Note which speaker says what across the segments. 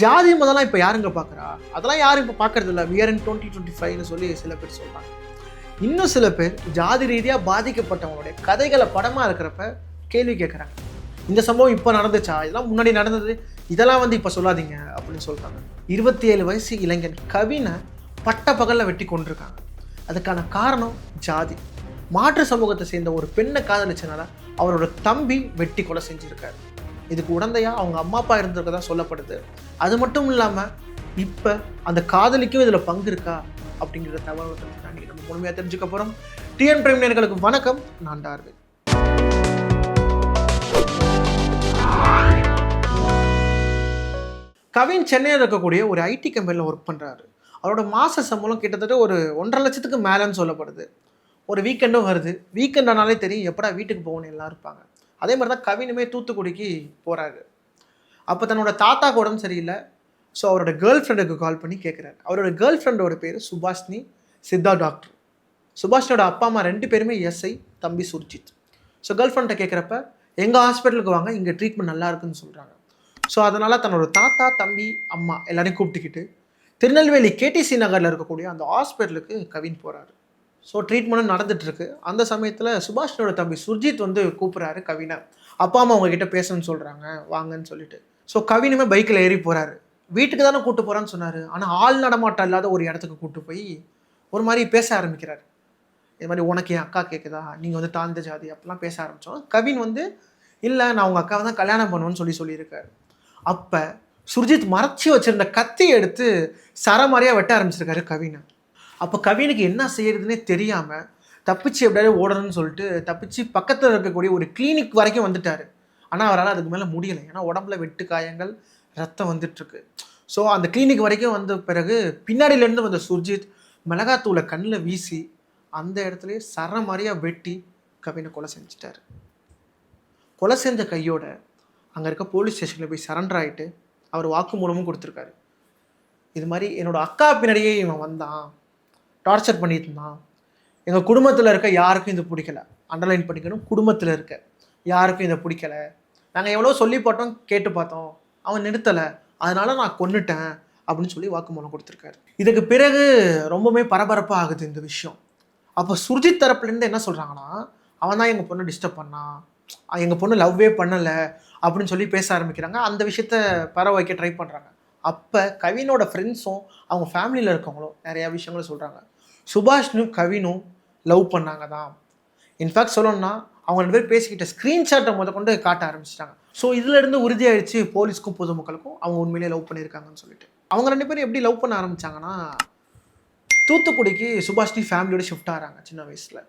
Speaker 1: ஜாதி மதம்லாம் இப்போ யாருங்க பார்க்குறா அதெல்லாம் யாரும் இப்போ பார்க்கறது இல்லை. வியர் இன் டுவெண்ட்டி டுவெண்ட்டி ஃபைவ்னு சொல்லி சில பேர் சொல்கிறாங்க இன்னும் சில பேர் ஜாதி ரீதியாக பாதிக்கப்பட்டவங்களுடைய கதைகளை படமாக இருக்கிறப்ப கேள்வி கேட்குறாங்க இந்த சம்பவம் இப்போ நடந்துச்சா? இதெல்லாம் முன்னாடி நடந்தது. இதெல்லாம் வந்து இப்போ சொல்லாதீங்க அப்படின்னு சொல்கிறாங்க இருபத்தி ஏழு வயசு இளைஞன் கவினை பட்ட பகலில் வெட்டி கொண்டிருக்காங்க அதுக்கான காரணம் ஜாதி. மாற்று சமூகத்தை சேர்ந்த ஒரு பெண்ணை காதலிச்சனால அவரோட தம்பி வெட்டி கொலை செஞ்சுருக்காரு. இதுக்கு உடந்தையா அவங்க அம்மா அப்பா இருந்திருக்கதா சொல்லப்படுது. அது மட்டும் இல்லாமல் இப்போ அந்த காதலிக்கும் இதில் பங்கு இருக்கா? அப்படிங்கிற தகவல் தெரிஞ்சுக்காண்டி நம்ம முழுமையாக தெரிஞ்சுக்க போகிறோம் டிஎன் பிரைம் நேர்களுக்கு வணக்கம். நான் டார்வே. கவின் சென்னையில் இருக்கக்கூடிய ஒரு ஐடி கம்பெனியில் ஒர்க் பண்ணுறாரு அவரோட மாத சம்பளம் கிட்டத்தட்ட ஒரு ஒன்றரை லட்சத்துக்கு மேலேன்னு சொல்லப்படுது. ஒரு வீக்கெண்டும் வருது. வீக்கெண்ட் ஆனாலே தெரியும் எப்படா வீட்டுக்கு போகணும் எல்லாம் இருப்பாங்க. அதே மாதிரி தான் கவினுமே தூத்துக்குடிக்கு போகிறாரு அப்போ தன்னோட தாத்தாக்கு உடம்பு சரியில்லை. ஸோ அவரோட கேர்ள் ஃப்ரெண்டுக்கு கால் பண்ணி கேட்குறாரு அவரோட கேர்ள் ஃப்ரெண்டோட பேர் சுபாஷினி சித்தா டாக்டர் சுபாஷினியோட அப்பா அம்மா ரெண்டு பேருமே எஸ்ஐ தம்பி சுர்ஜித். ஸோ கேர்ள் ஃப்ரெண்ட்டை கேட்குறப்ப எங்கள் ஹாஸ்பிட்டலுக்கு வாங்க இங்கே ட்ரீட்மெண்ட் நல்லா இருக்குன்னு சொல்கிறாங்க ஸோ அதனால் தன்னோட தாத்தா தம்பி அம்மா எல்லாரையும் கூப்பிட்டுக்கிட்டு திருநெல்வேலி கேடிசி நகரில் இருக்கக்கூடிய அந்த ஹாஸ்பிட்டலுக்கு கவின் போகிறாரு ஸோ ட்ரீட்மெண்ட்டும் நடந்துகிட்ருக்கு அந்த சமயத்தில் சுபாஷினோட தம்பி சுர்ஜித் வந்து கூப்பிட்றாரு கவினை. அப்பா அம்மா அவங்கக்கிட்ட பேசணும்னு சொல்கிறாங்க வாங்கன்னு சொல்லிட்டு. ஸோ கவினுமே பைக்கில் ஏறி போகிறாரு வீட்டுக்கு தானே கூப்பிட்டு போகிறான்னு சொன்னார். ஆனால் ஆள் நடமாட்டம் இல்லாத ஒரு இடத்துக்கு கூப்பிட்டு போய் ஒரு மாதிரி பேச ஆரம்பிக்கிறார். இது மாதிரி உனக்கு என் அக்கா கேட்குதா நீங்கள் வந்து தாழ்ந்த ஜாதி. அப்படிலாம் பேச ஆரம்பித்தோம் கவின் வந்து இல்லை நான் உங்கள் அக்காவை தான் கல்யாணம் பண்ணுவேன்னு சொல்லி சொல்லியிருக்காரு. அப்போ சுர்ஜித் மறைச்சி வச்சுருந்த கத்தி எடுத்து சரமாரியாக வெட்ட ஆரம்பிச்சிருக்காரு கவினை. அப்போ கவினுக்கு என்ன செய்யறதுன்னே தெரியாமல் தப்பிச்சு எப்படியாவது ஓடணும்னு சொல்லிட்டு தப்பிச்சு பக்கத்தில் இருக்கக்கூடிய ஒரு கிளினிக் வரைக்கும் வந்துட்டார். ஆனால் அவரால் அதுக்கு மேலே முடியலை. ஏன்னா உடம்புல வெட்டு காயங்கள் ரத்தம் வந்துட்டுருக்கு. ஸோ அந்த கிளினிக் வரைக்கும் வந்த பிறகு பின்னாடியிலேருந்து வந்த சுர்ஜித் மிளகாத்தூளை கண்ணில் வீசி அந்த இடத்துலையே சர மாதிரியாக வெட்டி கவினை கொலை செஞ்சுட்டாரு. கொலை செஞ்ச கையோட அங்கே இருக்க போலீஸ் ஸ்டேஷனில் போய் சரண்டர் ஆகிட்டு அவர் வாக்குமூலமும் கொடுத்துருக்காரு. இது மாதிரி என்னோடய அக்கா பின்னாடியே இவன் வந்தான். டார்ச்சர் பண்ணிட்டு இருந்தான். எங்கள் குடும்பத்தில் இருக்க யாருக்கும் இது பிடிக்கல. அண்டர்லைன் பண்ணிக்கணும் குடும்பத்தில் இருக்க. யாருக்கும் இதை பிடிக்கல. நாங்கள் எவ்வளோ சொல்லி போட்டோம் கேட்டு பார்த்தோம். அவன் நிறுத்தலை. அதனால் நான் கொன்னுட்டேன் அப்படின்னு சொல்லி வாக்குமூலம் கொடுத்துருக்காரு. இதுக்கு பிறகு ரொம்பவுமே பரபரப்பாக ஆகுது இந்த விஷயம். அப்போ சுர்ஜித் தரப்புலேருந்து என்ன சொல்கிறாங்கன்னா அவன் தான் எங்கள் பொண்ணை டிஸ்டர்ப் பண்ணான் எங்கள் பொண்ணு லவ்வே பண்ணலை அப்படின்னு சொல்லி பேச ஆரம்பிக்கிறாங்க. அந்த விஷயத்த பரவ வைக்க ட்ரை பண்ணுறாங்க அப்போ கவினோட ஃப்ரெண்ட்ஸும் அவங்க ஃபேமிலியில் இருக்கவங்களும் நிறையா விஷயங்களும் சொல்கிறாங்க சுபாஷ்னும் கவினும் லவ் பண்ணாங்க தான் இன்ஃபேக்ட் சொல்லணும்னா அவங்க ரெண்டு பேர் பேசிக்கிட்ட ஸ்க்ரீன்ஷாட்டை முத கொண்டு காட்ட ஆரம்பிச்சிட்டாங்க. ஸோ இதுலேருந்து உறுதியாயிடுச்சு போலீஸ்க்கும் பொதுமக்களுக்கும் அவங்க உண்மையிலேயே லவ் பண்ணியிருக்காங்கன்னு சொல்லிட்டு. அவங்க ரெண்டு பேரும் எப்படி லவ் பண்ண ஆரம்பிச்சாங்கன்னா தூத்துக்குடிக்கு சுபாஷ்னி ஃபேமிலியோட ஷிஃப்ட் ஆகிறாங்க சின்ன வயசில்.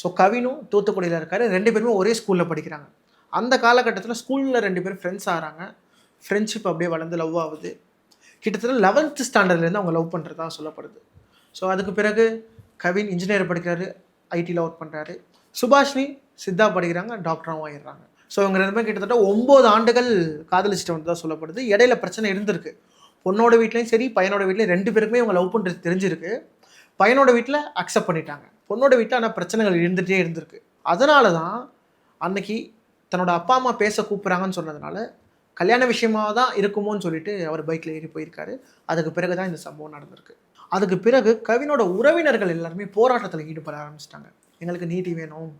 Speaker 1: ஸோ கவினும் தூத்துக்குடியில் இருக்காரு ரெண்டு பேருமே ஒரே ஸ்கூலில் படிக்கிறாங்க. அந்த காலகட்டத்தில் ஸ்கூலில் ரெண்டு பேரும் ஃப்ரெண்ட்ஸ் ஆகிறாங்க ஃப்ரெண்ட்ஷிப் அப்படியே வளர்ந்து லவ் ஆகுது. கிட்டத்தட்ட லெவன்த்து ஸ்டாண்டர்ட்லேருந்து அவங்க லவ் பண்ணுறதா சொல்லப்படுது. ஸோ அதுக்கு பிறகு கவின் இன்ஜினியர் படிக்கிறாரு ஐடியில் ஒர்க் பண்ணுறாரு சுபாஷினி சித்தா படிக்கிறாங்க டாக்டராகவும் ஆயிடுறாங்க. ஸோ இவங்க ரெண்டு பேரும் கிட்டத்தட்ட ஒம்பது ஆண்டுகள் காதலிச்சிட்டு வந்ததாக சொல்லப்படுது. இடையில பிரச்சனை இருந்திருக்கு. பொண்ணோட வீட்லேயும் சரி பையனோட வீட்லேயும் ரெண்டு பேருக்குமே இவங்க லவ் பண்ணுறது தெரிஞ்சிருக்கு. பையனோட வீட்டில் அக்செப்ட் பண்ணிட்டாங்க. பொண்ணோட வீட்டில் ஆனால் பிரச்சனைகள் இருந்துகிட்டே இருந்திருக்கு. அதனால தான் அன்னைக்கு தன்னோட அப்பா அம்மா பேச கூப்பிட்றாங்கன்னு சொன்னதுனால கல்யாண விஷயமாக தான் இருக்குமோன்னு சொல்லிட்டு அவர் பைக்கில் ஏறி போயிருக்காரு. அதுக்கு பிறகு தான் இந்த சம்பவம் நடந்திருக்கு. அதுக்கு பிறகு கவினோட உறவினர்கள் எல்லாருமே போராட்டத்தில் ஈடுபட ஆரம்பிச்சிட்டாங்க. எங்களுக்கு நீதி வேணும்.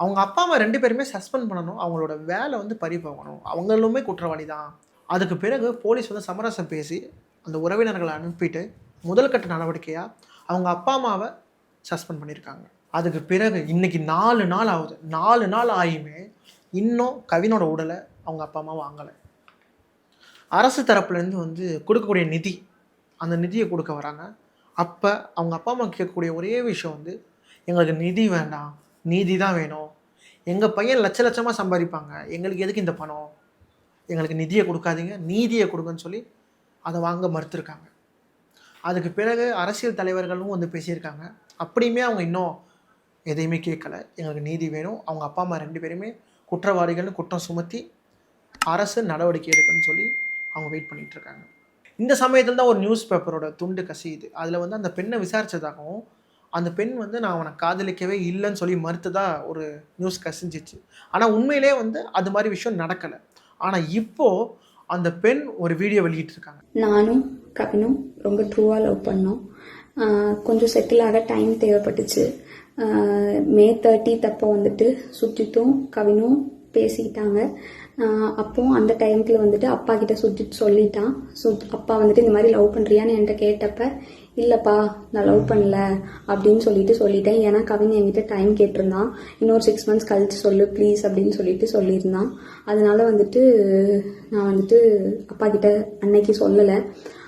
Speaker 1: அவங்க அப்பா அம்மா ரெண்டு பேருமே சஸ்பெண்ட் பண்ணணும். அவங்களோட வேலை வந்து பறி போகணும். அவங்களுமே குற்றவாளி தான் அதுக்கு பிறகு போலீஸ் வந்து சமரசம் பேசி அந்த உறவினர்களை அனுப்பிட்டு முதல் கட்ட நடவடிக்கையாக அவங்க அப்பா அம்மாவை சஸ்பெண்ட் பண்ணியிருக்காங்க அதுக்கு பிறகு இன்னைக்கு நாலு நாள் ஆகுது. நாலு நாள் ஆகியுமே இன்னும் கவினோட உடலை அவங்க அப்பா அம்மா வாங்கலை. அரசு தரப்புலேருந்து வந்து கொடுக்கக்கூடிய நிதி அந்த நிதியை கொடுக்க வராங்க. அப்போ அவங்க அப்பா அம்மா கேட்கக்கூடிய ஒரே விஷயம் வந்து எங்களுக்கு நிதி வேண்டாம் நீதி தான் வேணும். எங்கள் பையன் லட்ச லட்சமாக சம்பாதிப்பாங்க. எங்களுக்கு எதுக்கு இந்த பணம்? எங்களுக்கு நிதியை கொடுக்காதீங்க நீதியை கொடுங்கன்னு சொல்லி அதை வாங்க மறுத்துருக்காங்க. அதுக்கு பிறகு அரசியல் தலைவர்களும் வந்து பேசியிருக்காங்க. அப்படியுமே அவங்க இன்னும் எதையுமே கேட்கல. எங்களுக்கு நீதி வேணும். அவங்க அப்பா அம்மா ரெண்டு பேருமே குற்றவாளிகள்னு குற்றம் சுமத்தி அரசு நடவடிக்கை எடுக்கணும்னு சொல்லி அவங்க வெயிட் பண்ணிகிட்ருக்காங்க இந்த சமயத்தில் தான் ஒரு நியூஸ் பேப்பரோட துண்டு கசியுது. அதில் வந்து அந்த பெண்ணை விசாரித்ததாகவும் அந்த பெண் வந்து நான் அவனை காதலிக்கவே இல்லைன்னு சொல்லி மறுத்ததாக ஒரு நியூஸ் கசிஞ்சிச்சு. ஆனால் உண்மையிலே வந்து அது மாதிரி விஷயம் நடக்கலை. ஆனால் இப்போது அந்த பெண் ஒரு வீடியோ வெளியிட்டிருக்காங்க.
Speaker 2: நானும் கவினும் ரொம்ப ட்ரூவாக லவ் பண்ணோம். கொஞ்சம் செட்டில் ஆக டைம் தேவைப்பட்டுச்சு. மே தேர்ட்டி தப்போ வந்துட்டு சுஜித்தும் கவினும் பேசிக்கிட்டாங்க. அப்போது அப்போ அந்த டைம்க்கில் வந்துட்டு அப்பா கிட்ட சுஜித் சொல்லிட்டான். சுத் அப்பா வந்துட்டு இந்த மாதிரி லவ் பண்ணுறியான்னு என்கிட்ட கேட்டப்ப இல்லைப்பா நான் லவ் பண்ணல அப்படின்னு சொல்லிட்டு சொல்லிட்டேன். ஏன்னா கவின் என்கிட்ட டைம் கேட்டிருந்தான். இன்னொரு சிக்ஸ் மந்த்ஸ் கழிச்சு சொல்லு ப்ளீஸ் அப்படின்னு சொல்லிட்டு சொல்லியிருந்தான். அதனால வந்துட்டு நான் வந்துட்டு அப்பா கிட்ட அன்னைக்கு சொல்லலை.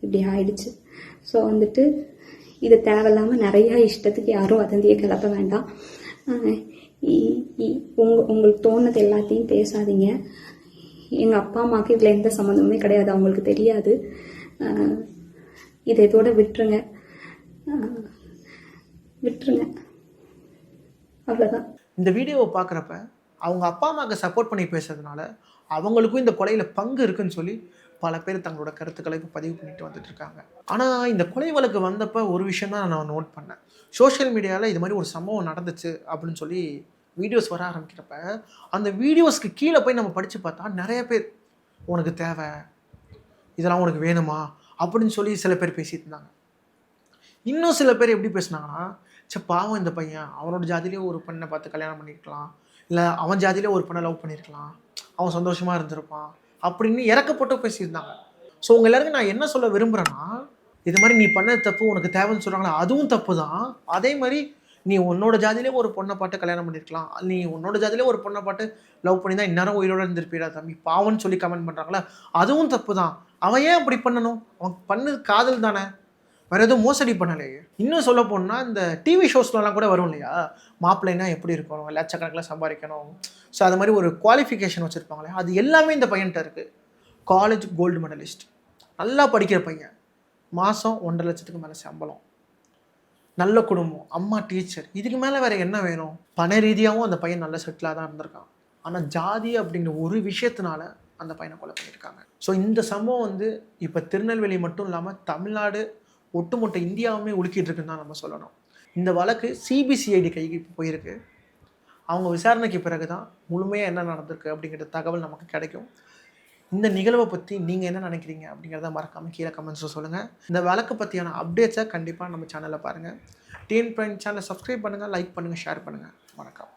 Speaker 2: இப்படி ஆயிடுச்சு. ஸோ வந்துட்டு இது தேவையில்லாமல் நிறையா இஷ்டத்துக்கு யாரும் வதந்தியை கிளப்ப வேண்டாம். இ- இ- உங்க உங்களுக்கு தோணுது எல்லாத்தையும் பேசாதீங்க. எங்கள் அப்பா அம்மாவுக்கு இதில் எந்த சம்மந்தமுமே கிடையாது அவங்களுக்கு தெரியாது. இதை இதோட விட்டுருங்க. விட்டுருங்க. அவ்வளோதான்
Speaker 1: இந்த வீடியோவை பார்க்குறப்ப அவங்க அப்பா அம்மாவுக்கு சப்போர்ட் பண்ணி பேசுறதுனால அவங்களுக்கும் இந்த கொலையில் பங்கு இருக்குன்னு சொல்லி பல பேர் தங்களோட கருத்துக்களை பதிவு பண்ணிட்டு வந்துட்டு இருக்காங்க ஆனால் இந்த கொலை வழக்கு வந்தப்போ ஒரு விஷயம் தான் நான் நோட் பண்ணேன். சோஷியல் மீடியாவில் இது மாதிரி ஒரு சம்பவம் நடந்துச்சு அப்படின்னு சொல்லி வீடியோஸ் வர ஆரம்பிக்கிறப்ப அந்த வீடியோஸ்க்கு கீழே போய் நம்ம படித்து பார்த்தா நிறைய பேர் உனக்கு தேவை இதெல்லாம் உனக்கு வேணுமா? அப்படின்னு சொல்லி சில பேர் பேசிட்டு இருந்தாங்க. இன்னும் சில பேர் எப்படி பேசுனாங்கன்னா சே பாவம் இந்த பையன். அவனோட ஜாதியிலே ஒரு பெண்ணை பார்த்து கல்யாணம் பண்ணியிருக்கலாம் இல்லை அவன் ஜாதியிலே ஒரு பெண்ணை லவ் பண்ணியிருக்கலாம் அவன் சந்தோஷமாக இருந்திருப்பான். அப்படின்னு இறக்கப்பட்டு பேசியிருந்தாங்க. ஸோ உங்கள் எல்லாருக்கும் நான் என்ன சொல்ல விரும்புகிறேன்னா இது மாதிரி நீ பண்ண தப்பு உனக்கு தேவைன்னு சொல்கிறாங்களா அதுவும் தப்பு தான் அதே மாதிரி நீ உன்னோட ஜாதியிலே ஒரு பொண்ணை பாட்டு கல்யாணம் பண்ணியிருக்கலாம் நீ உன்னோட ஜாதியிலே ஒரு பொண்ணை பாட்டு லவ் பண்ணி தான் இந்நேரம் உயிரோட இருந்திருப்பீடா தம்பி பாவம்னு சொல்லி கமெண்ட் பண்ணுறாங்களா அதுவும் தப்பு தான் அவன் ஏன் அப்படி பண்ணணும்? அவன் பண்ணது காதல் தானே. வேறு எதுவும் மோசடி பண்ணலையே. இன்னும் சொல்ல போனால் இந்த டிவி ஷோஸ்லலாம் கூட வரும் இல்லையா? மாப்பிள்ளைனா எப்படி இருக்கணும்? லட்சக்கணக்கில் சம்பாதிக்கணும். ஸோ அது மாதிரி ஒரு குவாலிஃபிகேஷன் வச்சுருப்பாங்களே. அது எல்லாமே இந்த பையன்கிட்ட இருக்குது காலேஜ் கோல்டு மெடலிஸ்ட் நல்லா படிக்கிற பையன். மாதம் ஒன்றரை லட்சத்துக்கு மேலே சம்பளம். நல்ல குடும்பம். அம்மா டீச்சர் இதுக்கு மேலே வேறு என்ன வேணும்? பண ரீதியாகவும் அந்த பையன் நல்ல செட்டிலாக தான் இருந்திருக்கான். ஆனால் ஜாதி அப்படிங்கிற ஒரு விஷயத்தினால அந்த பையனை கொலை பண்ணியிருக்காங்க. ஸோ இந்த சம்பவம் வந்து இப்போ திருநெல்வேலி மட்டும் இல்லாமல் தமிழ்நாடு ஒட்டுமொத்த இந்தியாவுமே உலுக்கிட்டு இருக்குன்னு தான் நம்ம சொல்லணும். இந்த வழக்கு சிபிசிஐடி கைக்கு இப்போ போயிருக்கு. அவங்க விசாரணைக்கு பிறகு தான் முழுமையாக என்ன நடந்திருக்கு அப்படிங்கிற தகவல் நமக்கு கிடைக்கும். இந்த நிகழ்வை பற்றி நீங்கள் என்ன நினைக்கிறீங்க அப்படிங்கிறத மறக்காமல் கீழே கமெண்ட்ஸில் சொல்லுங்கள் இந்த வழக்கு பற்றியான அப்டேட்ஸை கண்டிப்பாக நம்ம சேனலில் பாருங்கள் டிஎன் பிரைன் சேனலை சப்ஸ்கிரைப் பண்ணுங்கள் லைக் பண்ணுங்கள் ஷேர் பண்ணுங்கள் வணக்கம்.